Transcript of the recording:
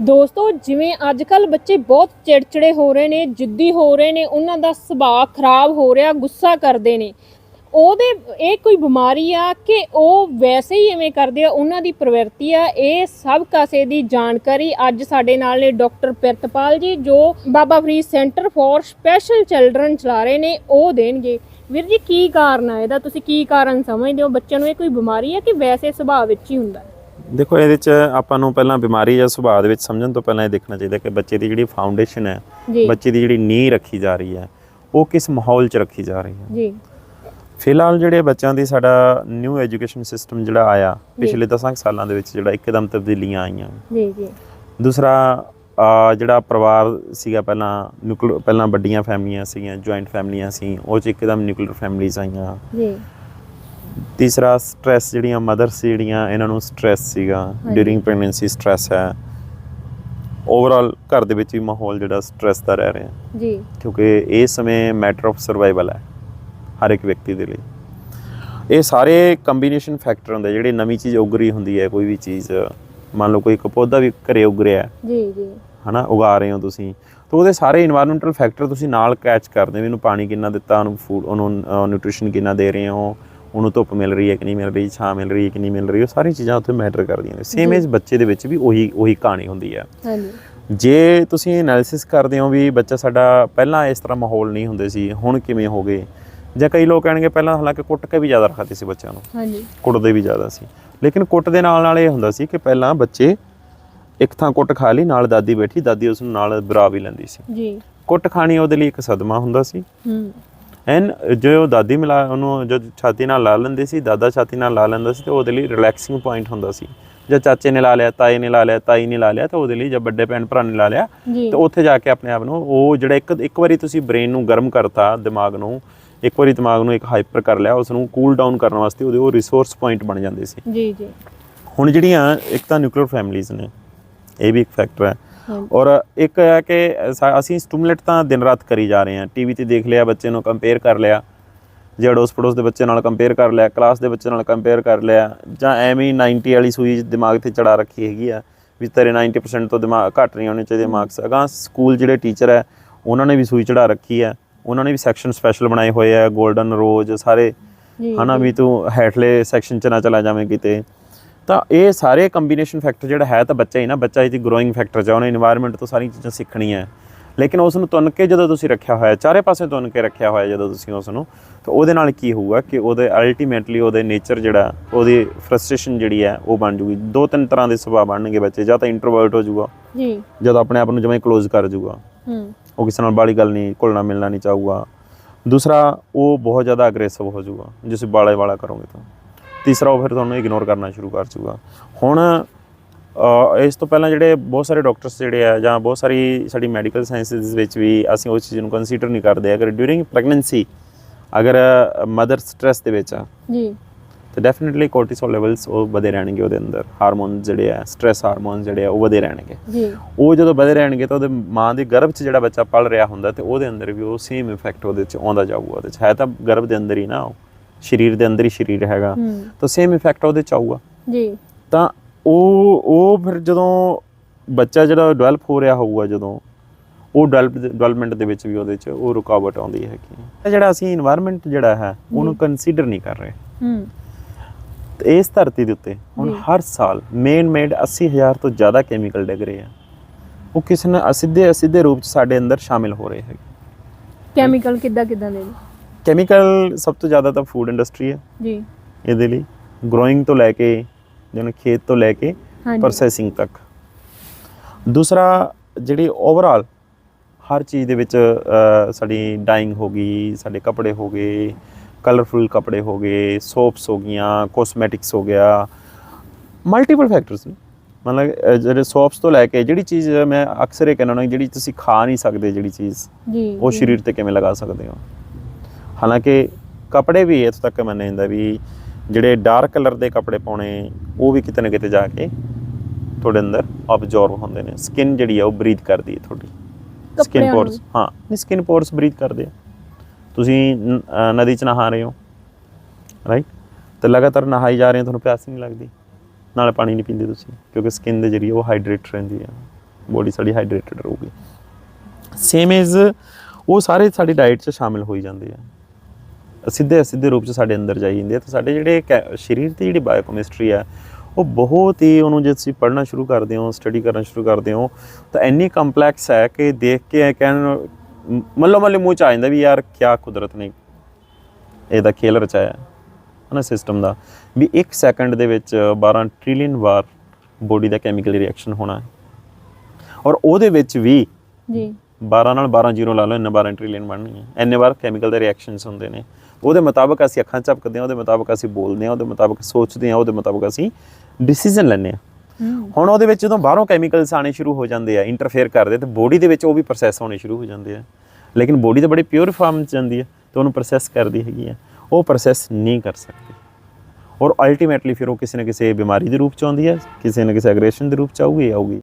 ਦੋਸਤੋ, ਜਿਵੇਂ ਅੱਜ ਕੱਲ ਬੱਚੇ ਬਹੁਤ ਚਿੜਚਿੜੇ ਹੋ ਰਹੇ ਨੇ, ਜਿੱਦੀ ਹੋ ਰਹੇ ਨੇ, ਉਹਨਾਂ ਦਾ ਸੁਭਾਅ ਖਰਾਬ ਹੋ ਰਿਹਾ, ਗੁੱਸਾ ਕਰਦੇ ਨੇ। ਉਹਦੇ, ਇਹ ਕੋਈ ਬਿਮਾਰੀ ਆ ਕਿ ਉਹ ਵੈਸੇ ਹੀ ਐਵੇਂ ਕਰਦੇ ਆ, ਉਹਨਾਂ ਦੀ ਪ੍ਰਵਿਰਤੀ ਆ, ਇਹ ਸਭ ਕਾਸੇ ਦੀ ਜਾਣਕਾਰੀ ਅੱਜ ਸਾਡੇ ਨਾਲ ਨੇ ਡਾਕਟਰ ਪ੍ਰਿਤਪਾਲ ਜੀ, ਜੋ Baba Farid centre for special children ਚਲਾ ਰਹੇ ਨੇ, ਉਹ ਦੇਣਗੇ। ਵੀਰ ਜੀ, ਕੀ ਕਾਰਨ ਆ ਇਹਦਾ? ਤੁਸੀਂ ਕੀ ਕਾਰਨ ਸਮਝਦੇ ਹੋ? ਬੱਚਿਆਂ ਨੂੰ ਇਹ ਕੋਈ ਬਿਮਾਰੀ ਆ ਕਿ ਵੈਸੇ ਸੁਭਾਅ ਵਿੱਚ ਹੀ ਹੁੰਦਾ? ਹੈ? ਦੇਖੋ ਇਹਦੇ ਚ ਆਪਾਂ ਨੂੰ ਪਹਿਲਾਂ ਬਿਮਾਰੀ ਜਾਂ ਸੁਭਾਅ ਦੇ ਵਿੱਚ ਸਮਝਣ ਤੋਂ ਪਹਿਲਾਂ ਇਹ ਦੇਖਣਾ ਚਾਹੀਦਾ ਕਿ ਬੱਚੇ ਦੀ ਜਿਹੜੀ ਫਾਊਂਡੇਸ਼ਨ ਹੈ ਬੱਚੇ ਦੀ ਜਿਹੜੀ ਨੀਂਹ ਰੱਖੀ ਜਾ ਰਹੀ ਹੈ ਉਹ ਕਿਸ ਮਾਹੌਲ 'ਚ ਰੱਖੀ ਜਾ ਰਹੀ ਹੈ। ਜੀ। ਫਿਲਹਾਲ ਜਿਹੜੇ ਬੱਚਿਆਂ ਦੀ ਸਾਡਾ ਨਿਊ ਐਜੂਕੇਸ਼ਨ ਸਿਸਟਮ ਜਿਹੜਾ ਆਇਆ ਪਿਛਲੇ 10 ਸਾਲਾਂ ਦੇ ਵਿੱਚ ਜਿਹੜਾ ਇੱਕਦਮ ਤਬਦੀਲੀਆਂ ਆਈਆਂ। ਜੀ ਜੀ। ਦੂਸਰਾ ਜਿਹੜਾ ਪਰਿਵਾਰ ਸੀਗਾ ਪਹਿਲਾਂ ਨਿਊਕਲੀਅਰ ਪਹਿਲਾਂ ਵੱਡੀਆਂ ਫੈਮਲੀਆਂ ਸੀਗੀਆਂ ਜੁਆਇੰਟ ਫੈਮਲੀਆਂ ਸੀ ਉਹ 'ਚ ਇੱਕਦਮ ਨਿਊਕਲੀਅਰ ਫੈਮਲੀਆਂ ਆਈਆਂ। ਜੀ। ਤੀਸਰਾ ਸਟ्रेस ਜਿਹੜੀਆਂ ਮਦਰ ਸੀ ਜਿਹੜੀਆਂ ਇਹਨਾਂ ਨੂੰ ਸਟ्रेस ਸੀਗਾ ਡਿਊਰਿੰਗ ਪ੍ਰੈਗਨੈਂਸੀ ਸਟ्रेस ਹੈ। ਓਵਰਆਲ ਘਰ ਦੇ ਵਿੱਚ ਵੀ ਮਾਹੌਲ ਜਿਹੜਾ ਸਟ्रेस ਦਾ ਰਹਿ ਰਿਹਾ। ਜੀ। ਕਿਉਂਕਿ ਇਹ ਸਮੇਂ ਮੈਟਰ ਆਫ ਸਰਵਾਈਵਲ ਹੈ ਹਰ ਇੱਕ ਵਿਅਕਤੀ ਦੇ ਲਈ। ਇਹ ਸਾਰੇ ਕੰਬੀਨੇਸ਼ਨ ਫੈਕਟਰ ਹੁੰਦੇ ਜਿਹੜੇ ਨਵੀਂ ਚੀਜ਼ ਉਗ ਰਹੀ ਹੁੰਦੀ ਹੈ ਕੋਈ ਵੀ ਚੀਜ਼। ਮੰਨ ਲਓ ਕੋਈ ਇੱਕ ਪੌਦਾ ਵੀ ਘਰੇ ਉਗ ਰਿਹਾ ਹੈ। ਜੀ ਜੀ। ਹਨਾ ਉਗਾ ਰਹੇ ਹੋ ਤੁਸੀਂ। ਤਾਂ ਉਹਦੇ ਸਾਰੇ এনवायरमेंटਲ ਫੈਕਟਰ ਤੁਸੀਂ ਨਾਲ ਕੈਚ ਕਰਦੇ ਹੋ ਇਹਨੂੰ ਪਾਣੀ ਕਿੰਨਾ ਦਿੱਤਾ ਉਹਨੂੰ ਫੂਡ ਉਹਨੂੰ ਨਿਊਟ੍ਰੀਸ਼ਨ ਕਿੰਨਾ ਦੇ ਰਹੇ ਹੋ। ਉਹਨੂੰ ਧੁੱਪ ਮਿਲ ਰਹੀ ਹੈ ਕਿ ਨਹੀਂ ਮਿਲ ਰਹੀ ਛਾਂ ਮਿਲ ਰਹੀ ਹੈ ਕਿ ਨਹੀਂ ਮਿਲ ਰਹੀ ਉਹ ਸਾਰੀ ਚੀਜ਼ਾਂ ਉੱਥੇ ਮੈਟਰ ਕਰਦੀਆਂ ਨੇ। ਸੇਮ। ਏਜ ਬੱਚੇ ਦੇ ਵਿੱਚ ਵੀ ਉਹੀ ਉਹੀ ਕਹਾਣੀ ਹੁੰਦੀ ਹੈ। ਹਾਂਜੀ। ਜੇ ਤੁਸੀਂ ਐਨਾਲਿਸਿਸ ਕਰਦੇ ਹੋ ਵੀ ਬੱਚਾ ਸਾਡਾ ਪਹਿਲਾਂ ਇਸ ਤਰ੍ਹਾਂ ਮਾਹੌਲ ਨਹੀਂ ਹੁੰਦੇ ਸੀ ਹੁਣ ਕਿਵੇਂ ਹੋ ਗਏ? ਜਾਂ ਕਈ ਲੋਕ ਕਹਿਣਗੇ ਪਹਿਲਾਂ ਹਾਲਾਂਕਿ ਕੁੱਟ ਕੇ ਵੀ ਜ਼ਿਆਦਾ ਰੱਖਦੇ ਸੀ ਬੱਚਿਆਂ ਨੂੰ। ਹਾਂਜੀ। ਕੁੱਟਦੇ ਵੀ ਜ਼ਿਆਦਾ ਸੀ। ਲੇਕਿਨ ਕੁੱਟ ਦੇ ਨਾਲ ਨਾਲ ਇਹ ਹੁੰਦਾ ਸੀ ਕਿ ਪਹਿਲਾਂ ਬੱਚੇ ਇੱਕ ਥਾਂ ਕੁੱਟ ਖਾ ਲਈ ਨਾਲ ਦਾਦੀ ਬੈਠੀ ਦਾਦੀ ਉਸ ਨੂੰ ਨਾਲ ਬਰਾ ਵੀ ਲੈਂਦੀ ਸੀ। ਜੀ। ਕੁੱਟ ਖਾਣੀ ਉਹਦੇ ਲਈ ਇੱਕ ਸਦਮਾ ਹੁੰਦਾ ਸੀ। ਹੂੰ। ਐਨ ਜੋ ਦਾਦੀ ਮਿਲਾ ਉਹਨੂੰ ਜਦ ਛਾਤੀ ਨਾਲ ਲਾ ਲੈਂਦੇ ਸੀ ਦਾਦਾ ਛਾਤੀ ਨਾਲ ਲਾ ਲੈਂਦਾ ਸੀ ਤੇ ਉਹਦੇ ਲਈ ਰਿਲੈਕਸਿੰਗ ਪੁਆਇੰਟ ਹੁੰਦਾ ਸੀ। ਜੇ ਚਾਚੇ ਨੇ ਲਾ ਲਿਆ ਤਾਏ ਨੇ ਲਾ ਲਿਆ ਤਾਈ ਨੇ ਲਾ ਲਿਆ ਤਾਂ ਉਹਦੇ ਲਈ ਜਾਂ ਵੱਡੇ ਭੈਣ ਭਰਾ ਨੇ ਲਾ ਲਿਆ ਜੀ। ਤੇ ਉੱਥੇ ਜਾ ਕੇ ਆਪਣੇ ਆਪ ਨੂੰ ਉਹ ਜਿਹੜਾ ਇੱਕ ਇੱਕ ਵਾਰੀ ਤੁਸੀਂ ਬ੍ਰੇਨ ਨੂੰ ਗਰਮ ਕਰਤਾ ਦਿਮਾਗ ਨੂੰ ਇੱਕ ਵਾਰੀ ਦਿਮਾਗ ਨੂੰ ਇੱਕ ਹਾਈਪਰ ਕਰ ਲਿਆ ਉਸ ਨੂੰ ਕੂਲ ਡਾਊਨ ਕਰਨ ਵਾਸਤੇ ਉਹਦੇ ਉਹ ਰਿਸੋਰਸ ਪੁਆਇੰਟ ਬਣ ਜਾਂਦੇ ਸੀ। ਜੀ ਜੀ। ਹੁਣ ਜਿਹੜੀਆਂ ਇੱਕ ਤਾਂ ਨਿਊਕਲੀਅਰ ਫੈਮਲੀਆਂ ਨੇ ਇਹ ਵੀ ਇੱਕ ਫੈਕਟਰ ਹੈ। ਔਰ ਇੱਕ ਹੈ ਕਿ ਅਸੀਂ ਸਟਿਮੂਲੇਟ ਤਾਂ ਦਿਨ ਰਾਤ ਕਰੀ ਜਾ ਰਹੇ ਹਾਂ। ਟੀਵੀ ਤੇ ਦੇਖ ਲਿਆ ਬੱਚੇ ਨੂੰ ਕੰਪੇਅਰ ਕਰ ਲਿਆ। ਜੇ ਅੜੋਸ ਪੜੋਸ ਦੇ ਬੱਚੇ ਨਾਲ ਕੰਪੇਅਰ ਕਰ ਲਿਆ ਕਲਾਸ ਦੇ ਬੱਚੇ ਨਾਲ ਕੰਪੇਅਰ ਕਰ ਲਿਆ ਜਾਂ ਐਵੇਂ ਹੀ 90 ਵਾਲੀ ਸੂਈ ਦਿਮਾਗ ਤੇ ਚੜਾ ਰੱਖੀ ਹੈਗੀ ਆ ਵੀ ਤੇਰੇ 90% ਤੋਂ ਦਿਮਾਗ ਘੱਟ ਨਹੀਂ ਹੋਣੇ ਚਾਹੀਦੇ ਮਾਰਕਸ ਅਗਾਂ ਸਕੂਲ ਜਿਹੜੇ ਟੀਚਰ ਹੈ ਉਹਨਾਂ ਨੇ ਵੀ ਸੂਈ ਚੜਾ ਰੱਖੀ ਹੈ। ਉਹਨਾਂ ਨੇ ਵੀ ਸੈਕਸ਼ਨ ਸਪੈਸ਼ਲ ਬਣਾਏ ਹੋਏ ਆ 골ਡਨ ਰੋਜ਼ ਸਾਰੇ ਹਨਾ। ਵੀ ਤੂੰ ਹੇਠਲੇ ਸੈਕਸ਼ਨ ਚ ਨਾ ਚਲਾ ਜਾਵੇਂ ਕਿਤੇ। ਤਾਂ ਇਹ ਸਾਰੇ ਕੰਬੀਨੇਸ਼ਨ ਫੈਕਟਰ ਜਿਹੜਾ ਹੈ ਤਾਂ ਬੱਚਾ ਹੀ ਨਾ ਬੱਚਾ ਇਹਦੀ ਗਰੋਇੰਗ ਫੈਕਟਰ ਜਾਂ ਉਹਨੇ এনवायरमेंट ਤੋਂ ਸਾਰੀਆਂ ਚੀਜ਼ਾਂ ਸਿੱਖਣੀਆਂ ਲੇਕਿਨ ਉਸ ਨੂੰ ਤੁੰਨ ਕੇ ਜਦੋਂ ਤੁਸੀਂ ਰੱਖਿਆ ਹੋਇਆ ਚਾਰੇ ਪਾਸੇ ਤੁਨ ਕੇ ਰੱਖਿਆ ਹੋਇਆ ਜਦੋਂ ਤੁਸੀਂ ਉਸ ਨੂੰ ਤਾਂ ਉਹਦੇ ਨਾਲ ਕੀ ਹੋਊਗਾ ਕਿ ਉਹਦੇ ਅਲਟੀਮੇਟਲੀ ਉਹਦੇ ਨੇਚਰ ਜਿਹੜਾ ਉਹਦੀ ਫਰਸਟ੍ਰੇਸ਼ਨ ਜਿਹੜੀ ਹੈ ਉਹ ਬਣ ਜੂਗੀ। ਦੋ ਤਿੰਨ ਤਰ੍ਹਾਂ ਦੇ ਸੁਭਾਅ ਬਣਨਗੇ ਬੱਚੇ ਜਾਂ ਤਾਂ ਇੰਟਰੋਵਰਟ ਹੋ ਜਾਊਗਾ ਜੀ। ਜਦੋਂ ਆਪਣੇ ਆਪ ਨੂੰ ਜਿਵੇਂ ਕਲੋਜ਼ ਕਰ ਜੂਗਾ। ਹੂੰ। ਉਹ ਕਿਸੇ ਨਾਲ ਬਾਲੀ ਗੱਲ ਨਹੀਂ ਘੁਲਣਾ ਮਿਲਣਾ ਨਹੀਂ ਚਾਹੂਗਾ। ਦੂਸਰਾ ਉਹ ਬਹੁਤ ਜ਼ਿਆਦਾ ਅਗਰੈਸਿਵ ਹੋ ਜਾਊਗਾ ਜੇ ਤੁਸੀਂ ਬਾਲੇ ਵਾਲਾ ਕਰੋਗੇ ਤਾਂ। ਤੀਸਰਾ ਉਹ ਫਿਰ ਤੁਹਾਨੂੰ ਇਗਨੋਰ ਕਰਨਾ ਸ਼ੁਰੂ ਕਰ ਜਾਊਗਾ ਹੁਣ ਇਸ ਤੋਂ ਪਹਿਲਾਂ ਜਿਹੜੇ ਬਹੁਤ ਸਾਰੇ ਡਾਕਟਰਸ ਜਿਹੜੇ ਆ ਜਾਂ ਬਹੁਤ ਸਾਰੀ ਸਾਡੀ ਮੈਡੀਕਲ ਸਾਇੰਸਿਸ ਵਿੱਚ ਵੀ ਅਸੀਂ ਉਸ ਚੀਜ਼ ਨੂੰ ਕੰਸੀਡਰ ਨਹੀਂ ਕਰਦੇ। ਅਗਰ ਡਿਊਰਿੰਗ ਪ੍ਰੈਗਨੈਂਸੀ ਅਗਰ ਮਦਰ ਸਟ੍ਰੈਸ ਦੇ ਵਿੱਚ ਆ ਜੀ। ਤਾਂ ਡੈਫੀਨਿਟਲੀ ਕੋਰਟੀਸੋਲ ਲੈਵਲਸ ਉਹ ਵਧੇ ਰਹਿਣਗੇ ਉਹਦੇ ਅੰਦਰ। ਹਾਰਮੋਨ ਜਿਹੜੇ ਆ ਸਟ੍ਰੈਸ ਹਾਰਮੋਨ ਜਿਹੜੇ ਆ ਉਹ ਵਧੇ ਰਹਿਣਗੇ। ਜੀ। ਉਹ ਜਦੋਂ ਵਧੇ ਰਹਿਣਗੇ ਤਾਂ ਉਹਦੇ ਮਾਂ ਦੇ ਗਰਭ 'ਚ ਜਿਹੜਾ ਬੱਚਾ ਪਲ ਰਿਹਾ ਹੁੰਦਾ ਤੇ ਉਹਦੇ ਅੰਦਰ ਵੀ ਉਹ ਸੇਮ ਇਫੈਕਟ ਉਹਦੇ 'ਚ ਆਉਂਦਾ ਜਾਊਗਾ ਉਹਦੇ 'ਚ। ਹੈ ਤਾਂ ਗਰਭ ਦੇ ਅੰਦਰ ਹੀ ਨਾ ਉਹ। ਸਰੀਰ ਦੇ ਅੰਦਰ ਹੀ ਸਰੀਰ ਹੈਗਾ। ਤਾਂ ਸੇਮ ਇਫੈਕਟ ਉਹਦੇ ਚ ਆਊਗਾ। ਜੀ। ਤਾਂ ਉਹ ਉਹ ਫਿਰ ਜਦੋਂ ਬੱਚਾ ਜਿਹੜਾ ਡਿਵੈਲਪ ਹੋ ਰਿਹਾ ਹੋਊਗਾ ਜਦੋਂ ਉਹ ਡਿਵੈਲਪਮੈਂਟ ਦੇ ਵਿੱਚ ਵੀ ਉਹਦੇ ਚ ਉਹ ਰੁਕਾਵਟ ਆਉਂਦੀ ਹੈ ਕਿ ਜਿਹੜਾ ਅਸੀਂ এনवायरमेंट ਜਿਹੜਾ ਹੈ ਉਹਨੂੰ ਕੰਸੀਡਰ ਨਹੀਂ ਕਰ ਰਹੇ। ਹੂੰ। ਇਸ ਧਰਤੀ ਦੇ ਉੱਤੇ ਹੁਣ ਹਰ ਸਾਲ ਮੇਨ ਮੇਡ 80000 ਤੋਂ ਜ਼ਿਆਦਾ ਕੈਮੀਕਲ ਡਿੱਗ ਰਹੇ ਆ। ਉਹ ਕਿਸੇ ਨਾ ਅਸਿੱਧੇ ਅਸਿੱਧੇ ਰੂਪ ਚ ਸਾਡੇ ਅੰਦਰ ਸ਼ਾਮਿਲ ਹੋ ਰਹੇ ਹੈਗੇ। ਕੈਮੀਕਲ ਕਿੱਦਾਂ ਕਿੱਦਾਂ ਦੇ ਨੇ? ਕੈਮੀਕਲ ਸਭ ਤੋਂ ਜ਼ਿਆਦਾ ਤਾਂ ਫੂਡ ਇੰਡਸਟਰੀ ਹੈ। ਜੀ। ਇਹਦੇ ਲਈ ਗਰੋਇੰਗ ਤੋਂ ਲੈ ਕੇ ਜਿਵੇਂ ਖੇਤ ਤੋਂ ਲੈ ਕੇ ਪ੍ਰੋਸੈਸਿੰਗ ਤੱਕ। ਦੂਸਰਾ ਜਿਹੜੀ ਓਵਰਆਲ ਹਰ ਚੀਜ਼ ਦੇ ਵਿੱਚ ਸਾਡੀ ਡਾਈਂਗ ਹੋ ਗਈ ਸਾਡੇ ਕੱਪੜੇ ਹੋ ਗਏ ਕਲਰਫੁਲ ਕੱਪੜੇ ਹੋ ਗਏ ਸੋਪਸ ਹੋ ਗਈਆਂ ਕੋਸਮੈਟਿਕਸ ਹੋ ਗਿਆ। ਮਲਟੀਪਲ ਫੈਕਟਰਸ ਨੇ। ਮਤਲਬ ਜਿਹੜੇ ਸੋਪਸ ਤੋਂ ਲੈ ਕੇ ਜਿਹੜੀ ਚੀਜ਼ ਮੈਂ ਅਕਸਰ ਇਹ ਕਹਿੰਦਾ ਨਾ ਜਿਹੜੀ ਤੁਸੀਂ ਖਾ ਨਹੀਂ ਸਕਦੇ ਜਿਹੜੀ ਚੀਜ਼ ਜੀ ਉਹ। ਸਰੀਰ ਤੇ ਕਿਵੇਂ ਲਗਾ ਸਕਦੇ ਹੋ। ਹਾਲਾਂਕਿ ਕੱਪੜੇ ਵੀ ਇੱਥੋਂ ਤੱਕ ਮੰਨਿਆ ਜਾਂਦਾ ਵੀ ਜਿਹੜੇ ਡਾਰਕ ਕਲਰ ਦੇ ਕੱਪੜੇ ਪਾਉਣੇ ਉਹ ਵੀ ਕਿਤੇ ਨਾ ਕਿਤੇ ਜਾ ਕੇ ਤੁਹਾਡੇ ਅੰਦਰ ਅਬਜ਼ੌਰਬ ਹੁੰਦੇ ਨੇ। ਸਕਿਨ ਜਿਹੜੀ ਆ ਉਹ ਬਰੀਥ ਕਰਦੀ ਹੈ ਤੁਹਾਡੀ। ਸਕਿਨ ਪੋਰਸ ਹਾਂ ਨਹੀਂ ਸਕਿਨ ਪੋਰਸ ਬਰੀਥ ਕਰਦੇ ਆ। ਤੁਸੀਂ ਨਦੀ 'ਚ ਨਹਾ ਰਹੇ ਹੋ ਰਾਈਟ ਤੇ ਲਗਾਤਾਰ ਨਹਾਈ ਜਾ ਰਹੇ ਹੋ ਤੁਹਾਨੂੰ ਪਿਆਸ ਨਹੀਂ ਲੱਗਦੀ। ਨਾਲ ਪਾਣੀ ਨਹੀਂ ਪੀਂਦੇ ਤੁਸੀਂ ਕਿਉਂਕਿ ਸਕਿਨ ਦੇ ਜਰੀਏ ਉਹ ਹਾਈਡਰੇਟ ਰਹਿੰਦੀ ਹੈ ਬੋਡੀ ਸਾਡੀ ਹਾਈਡਰੇਟਡ ਰਹੂਗੀ। ਸੇਮ ਇਜ਼ ਉਹ ਸਾਰੇ ਸਾਡੀ ਡਾਈਟ 'ਚ ਸ਼ਾਮਿਲ ਹੋਈ ਜਾਂਦੇ ਆ। ਸਿੱਧੇ ਸਿੱਧੇ ਰੂਪ 'ਚ ਸਾਡੇ ਅੰਦਰ ਜਾਈ ਜਾਂਦੇ ਆ ਤੇ ਸਾਡੇ ਜਿਹੜੇ ਕੈ- ਸਰੀਰ ਦੀ ਜਿਹੜੀ ਬਾਇਓਕੈਮਿਸਟਰੀ ਆ ਉਹ ਬਹੁਤ ਹੀ ਉਹਨੂੰ ਜੇ ਤੁਸੀਂ ਪੜ੍ਹਨਾ ਸ਼ੁਰੂ ਕਰਦੇ ਹੋ ਸਟੱਡੀ ਕਰਨਾ ਸ਼ੁਰੂ ਕਰਦੇ ਹੋ ਤਾਂ ਇੰਨੀ ਕੰਪਲੈਕਸ ਹੈ ਕਿ ਦੇਖ ਕੇ ਕਹਿਣ ਮੱਲੋ ਮੱਲੇ ਮੂੰਹ ਚ ਆ ਜਾਂਦਾ ਵੀ ਯਾਰ ਕਿਆ ਕੁਦਰਤ ਨੇ ਇਹਦਾ ਖੇਲ ਰਚਾਇਆ ਹਨਾ ਸਿਸਟਮ ਦਾ। ਵੀ 1 ਸੈਕਿੰਡ ਦੇ ਵਿੱਚ 12 ਟ੍ਰਿਲੀਅਨ ਵਾਰ ਬੋਡੀ ਦਾ ਕੈਮੀਕਲ ਰਿਐਕਸ਼ਨ ਹੋਣਾ ਹੈ। ਔਰ ਉਹਦੇ ਵਿੱਚ ਵੀ ਜੀ। 12 ਨਾਲ 12 ਜ਼ੀਰੋ ਲਾ ਲਓ ਇੰਨਾ 12 ਟ੍ਰਿਲੀਅਨ ਬਣਨੀ ਹੈ ਇੰਨੇ ਵਾਰ ਕੈਮੀਕਲ ਦੇ ਰਿਐਕਸ਼ਨਸ ਹੁੰਦੇ ਨੇ। ਉਹਦੇ ਮੁਤਾਬਕ ਅਸੀਂ ਅੱਖਾਂ ਝਪਕਦੇ ਹਾਂ ਉਹਦੇ ਮੁਤਾਬਕ ਅਸੀਂ ਬੋਲਦੇ ਹਾਂ ਉਹਦੇ ਮੁਤਾਬਕ ਸੋਚਦੇ ਹਾਂ ਉਹਦੇ ਮੁਤਾਬਕ ਅਸੀਂ ਡਿਸੀਜਨ ਲੈਂਦੇ ਹਾਂ। ਹੁਣ ਉਹਦੇ ਵਿੱਚ ਜਦੋਂ ਬਾਹਰੋਂ ਕੈਮੀਕਲਸ ਆਣੇ ਸ਼ੁਰੂ ਹੋ ਜਾਂਦੇ ਆ ਇੰਟਰਫੇਅਰ ਕਰਦੇ ਤੇ ਬੋਡੀ ਦੇ ਵਿੱਚ ਉਹ ਵੀ ਪ੍ਰੋਸੈਸ ਹੋਣੇ ਸ਼ੁਰੂ ਹੋ ਜਾਂਦੇ ਆ। ਲੇਕਿਨ ਬੋਡੀ ਤਾਂ ਬੜੀ ਪਿਓਰ ਫਾਰਮ ਚ ਜਾਂਦੀ ਹੈ ਤੇ ਉਹਨੂੰ ਪ੍ਰੋਸੈਸ ਕਰਦੀ ਹੈਗੀ ਆ। ਉਹ ਪ੍ਰੋਸੈਸ ਨਹੀਂ ਕਰ ਸਕਦੀ। ਔਰ ਅਲਟੀਮੇਟਲੀ ਫਿਰ ਉਹ ਕਿਸੇ ਨਾ ਕਿਸੇ ਬਿਮਾਰੀ ਦੇ ਰੂਪ ਚ ਆਉਂਦੀ ਹੈ ਕਿਸੇ ਨਾ ਕਿਸੇ ਐਗਰੈਸ਼ਨ ਦੇ ਰੂਪ ਚ ਆਊਗੀ ਆਊਗੀ।